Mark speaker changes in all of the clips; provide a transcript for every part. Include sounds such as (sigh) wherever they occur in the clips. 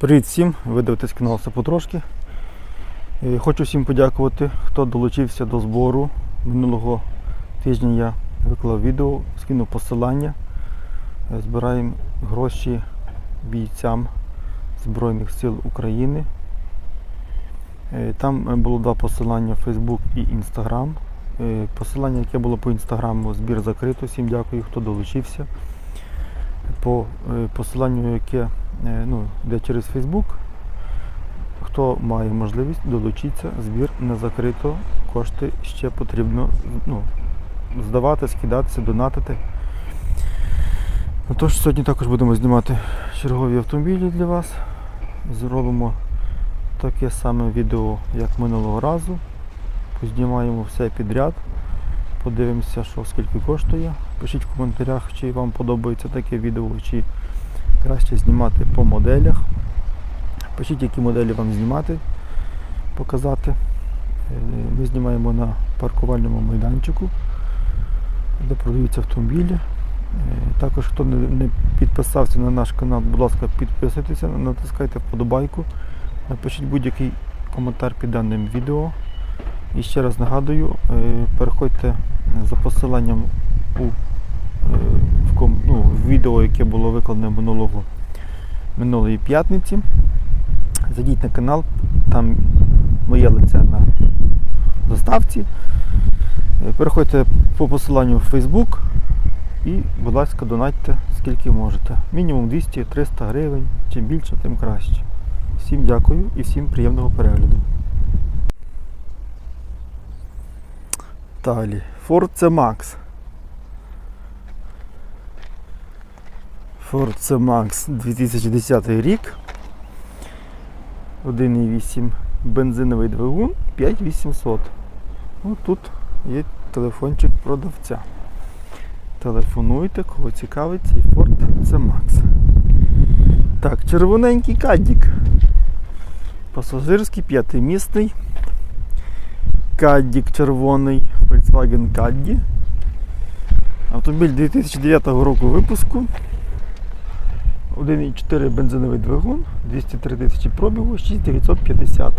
Speaker 1: Привіт всім! Ви дивитесь канал «Все потрошки. Е, Хочу всім подякувати, хто долучився до збору. Минулого тижня я виклав відео, скинув посилання. Е, Збираємо гроші бійцям Збройних сил України. Е, Там було два посилання Facebook і Instagram. Посилання, яке було по інстаграму, збір закрито. Всім дякую, хто долучився. По посиланню, яке ну, йде через Facebook, хто має можливість долучитися, збір не закрито, кошти ще потрібно ну, здавати, скидатися, донатити. Тож сьогодні також будемо знімати чергові автомобілі для вас. Зробимо таке саме відео, як минулого разу. Познімаємо все підряд. Подивимося, що скільки коштує. Пишіть в коментарях, чи вам подобається таке відео, чи краще знімати по моделях. Пишіть, які моделі вам знімати, показати. Е, Ми знімаємо на паркувальному майданчику, де продаються автомобілі. Е, Також, хто не підписався на наш канал, будь ласка, підписуйтеся, натискайте вподобайку, напишіть будь-який коментар під даним відео. І ще раз нагадую, е, переходьте за посиланням у відео, яке було викладено минулого, минулої п'ятниці. Зайдіть на канал, там моє лице на заставці. Е, Переходьте по посиланню в Facebook і, будь ласка, донатьте скільки можете. Мінімум 200-300 гривень. Чим більше, тим краще. Всім дякую і всім приємного перегляду. Далі. Ford C-Max. Ford C-Max 2010 рік. 1,8 бензиновий двигун 5800. Ну, тут є телефончик продавця. Телефонуйте, кого цікавить цей Ford C-Max. Так, червоненький кадік. Пасажирський п'ятимісний. Каддік червоний Volkswagen Caddy. Автомобіль 2009 року випуску. 1,4 бензиновий двигун, 203 тисячі пробігу, 6950.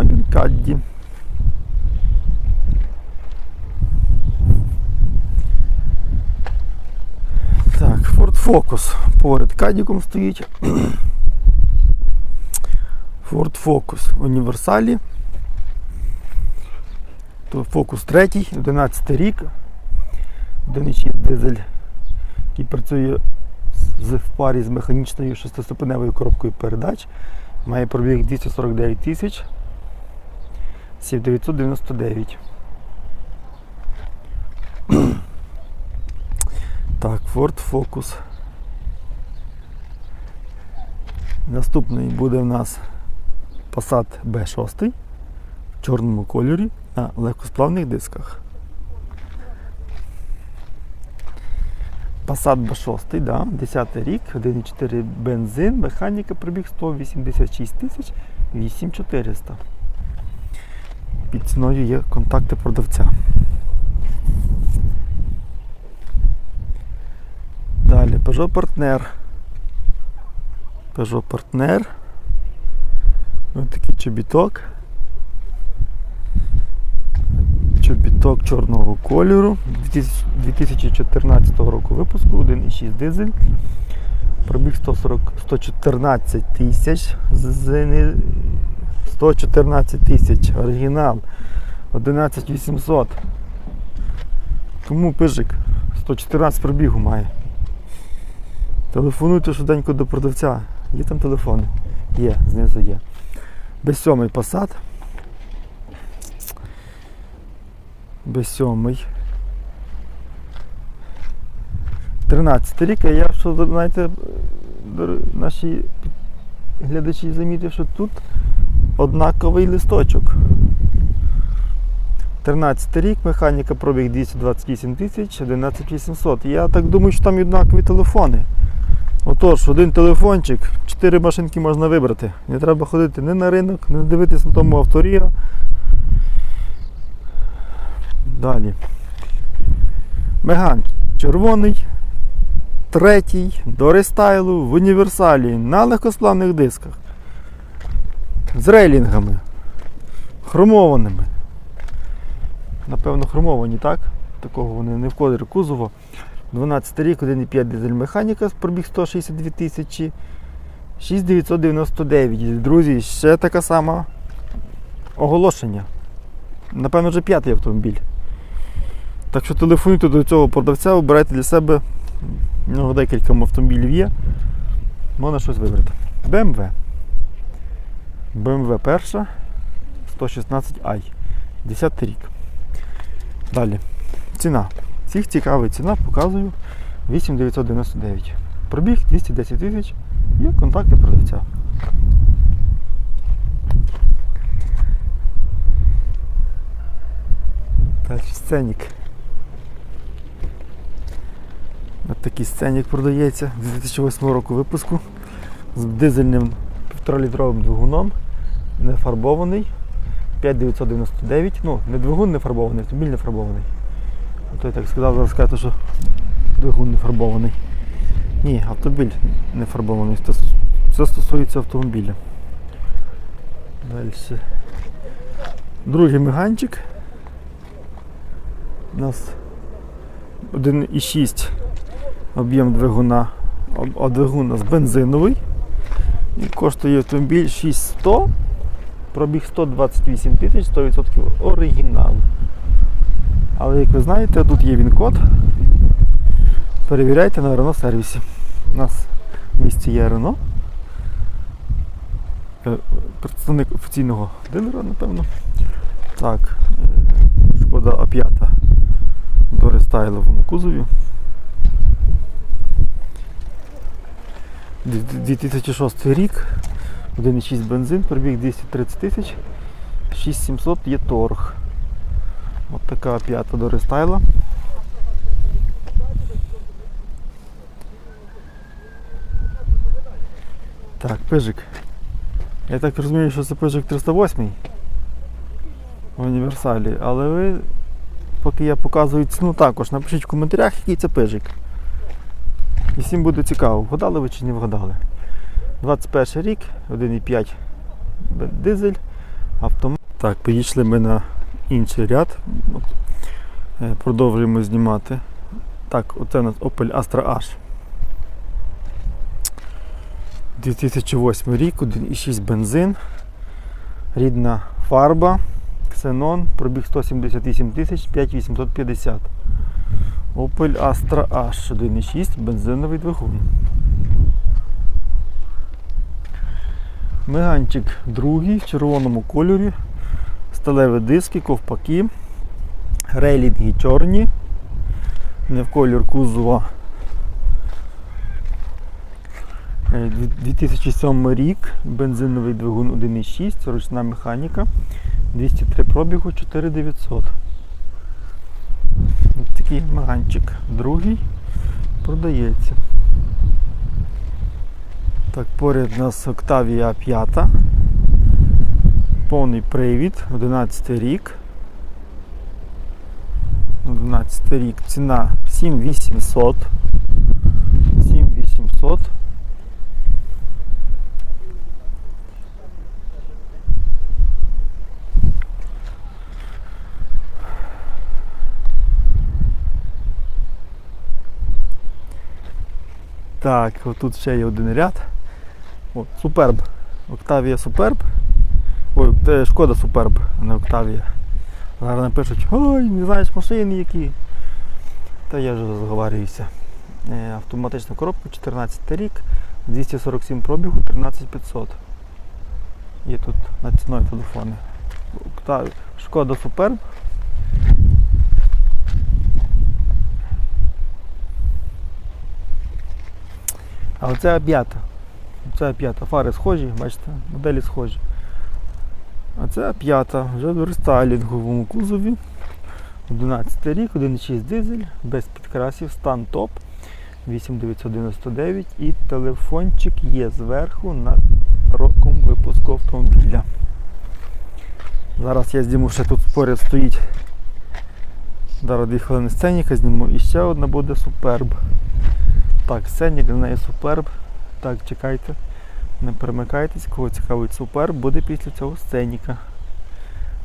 Speaker 1: Volkswagen Caddy. Так, Ford Focus поряд Кадіком стоїть. Ford Focus універсалі. То Focus 3, 11 рік. 1,6 дизель, який працює в парі з механічною шестиступеневою коробкою передач. Має пробіг 249 тисяч. Сів 999. (clears throat) так, Ford Focus. Наступний буде в нас Passat B6 в чорному кольорі на легкосплавних дисках. Passat B6, да, 10 рік, 1,4 бензин, механіка пробіг 186 тисяч 8400. Під ціною є контакти продавця. Далі Peugeot Partner. Peugeot Partner. Ось такий чобіток. бачив біток чорного кольору 2014 року випуску, 1,6 дизель. Пробіг 140, 114 тисяч 114 тисяч оригінал 11800. Кому пижик 114 пробігу має. Телефонуйте швиденько до продавця. Є там телефони? Є, знизу є. Без сьомий посад. Б7. 13 рік, а я що, знаєте, наші глядачі замітив, що тут однаковий листочок. 13 рік, механіка пробіг 228 тисяч, 11800. Я так думаю, що там однакові телефони. Отож, один телефончик, 4 машинки можна вибрати. Не треба ходити ні на ринок, не дивитися на тому авторія. Далі. Меган червоний. третій до рестайлу в універсалі на легкосплавних дисках. З рейлінгами. Хромованими. Напевно, хромовані, так? Такого вони не в колір кузова. 12 рік, 1,5 дизель механіка пробіг 162 тисячі. 6999. Друзі, ще така сама оголошення. Напевно, вже п'ятий автомобіль. Так що телефонуйте до цього продавця, обирайте для себе. У нього декілька автомобілів є. Можна щось вибрати. BMW. BMW перша 116i. 10 рік. Далі. Ціна. Всіх цікавить ціна, показую 8999. Пробіг 210 тисяч. Є контакти продавця. Далі сценік. Ось такий сценік продається 2008 року випуску з дизельним 1,5-літровим двигуном, не фарбований. 5999. Ну, не двигун не фарбований, автомобіль не фарбований. А то я так сказав, зараз сказати, що двигун не фарбований. Ні, автомобіль не фарбований. Це стосується автомобіля. Далі. Другий меганчик. У нас 1,6 об'єм двигуна, а двигун у нас бензиновий. І коштує автомобіль 6100, пробіг 128 тисяч, 100% оригінал. Але як ви знаєте, тут є він-код. Перевіряйте на Renault сервісі. У нас в місті є. Е, Представник офіційного дилера, напевно. Так, е, шкода А5 до рестайловому кузові. 2006 рік, 1,6 бензин, пробіг 230 тисяч, 6700 є торг. От така п'ята до рестайла. Так, пижик. Я так розумію, що це пижик 308 в універсалі, але ви, поки я показую ціну, також напишіть в коментарях, який це пижик. І всім буде цікаво, вгадали ви чи не вгадали. 21 рік, 1,5 дизель, автомат. Так, підійшли ми на інший ряд. Е, Продовжуємо знімати. Так, оце у нас Opel Astra H. 2008 рік, 1,6 бензин, рідна фарба, ксенон, пробіг 178 тисяч, 5850. Opel Astra H 1,6 бензиновий двигун. Меганчик другий в червоному кольорі, сталеві диски, ковпаки, рейлінги чорні, не в колір кузова. Е, 2007 рік, бензиновий двигун 1,6, ручна механіка, 203 пробігу, 4900. Такий маганчик. Другий продається. Так, поряд у нас Октавія 5. Повний привід, 11 рік. 11 рік. Ціна 7800. 7800. Так, отут ще є один ряд. От, Суперб. Октавія Суперб. Ой, шкода Суперб, а не Октавія. Зараз напишуть, ой, не знаєш машини які. Та я вже розговорююся. Е, Автоматична коробка, 14 рік, 247 пробігу, 13500. Є тут на ціною телефони. Шкода Суперб. А оце п'ята. Це п'ята. Фари схожі, бачите, моделі схожі. А це п'ята, вже в рестайлінговому кузові. 11 рік, 1,6 дизель, без підкрасів, стан топ. 8999 і телефончик є зверху над роком випуску автомобіля. Зараз я зніму ще тут поряд стоїть. Зараз дві хвилини сценіка зніму і ще одна буде суперб. Так, сценік для неї суперб. Так, чекайте. Не перемикайтесь, кого цікавить суперб, буде після цього сценіка.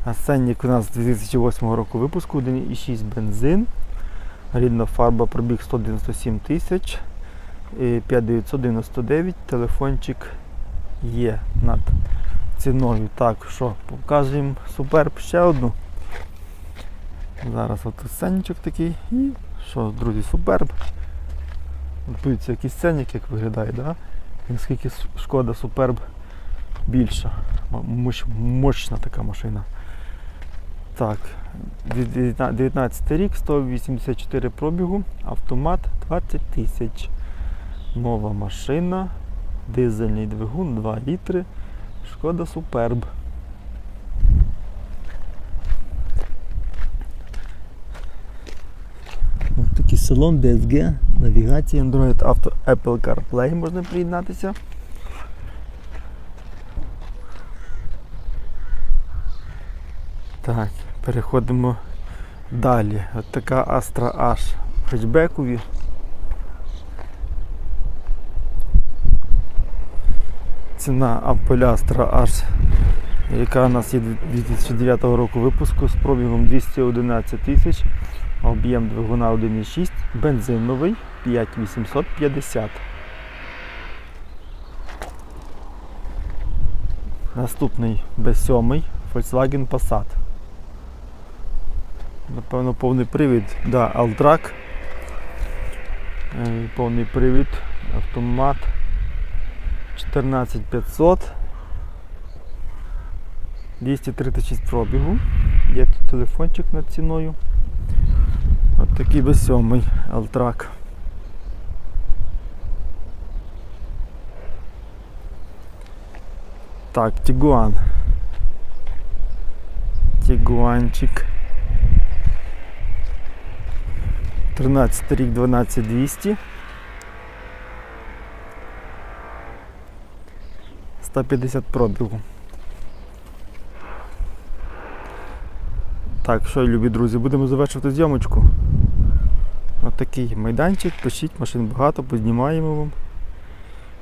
Speaker 1: А сценік у нас 2008 року випуску 1,6 бензин. Рідна фарба пробіг 197 тисяч. 5999 телефончик є над ціною. Так, що, показуємо суперб ще одну. Зараз от сценічок такий. І що, друзі, суперб. От Подивіться, який сценік як виглядає, да? І наскільки шкода суперб більша. Мощ, мощна така машина. Так, 19 рік, 184 пробігу, автомат 20 тисяч. Нова машина, дизельний двигун 2 літри. Шкода суперб. Ось такий салон DSG, навігація Android Auto Apple CarPlay можна приєднатися. Так, переходимо далі. От така Astra H хетчбекові. Ціна Opel Astra H, яка у нас є 2009 року випуску з пробігом 211 тисяч, об'єм двигуна 1,6, бензиновий 5850. Наступний B7 Volkswagen Passat. Напевно, повний привід, да, Alltrack. Е, Повний привід, автомат 14500. 236 пробігу. Є тут телефончик над ціною. Такий B7 Alltrack. Так, Тігуан. Тігуанчик. 13 рік 12200. 150 пробігу. Так, що, любі друзі, будемо завершувати зйомочку. Ось такий майданчик, пишіть, машин багато, познімаємо вам.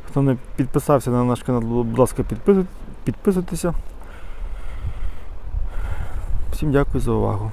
Speaker 1: Хто не підписався на наш канал, будь ласка, підписуй- підписуйтеся. Всім дякую за увагу.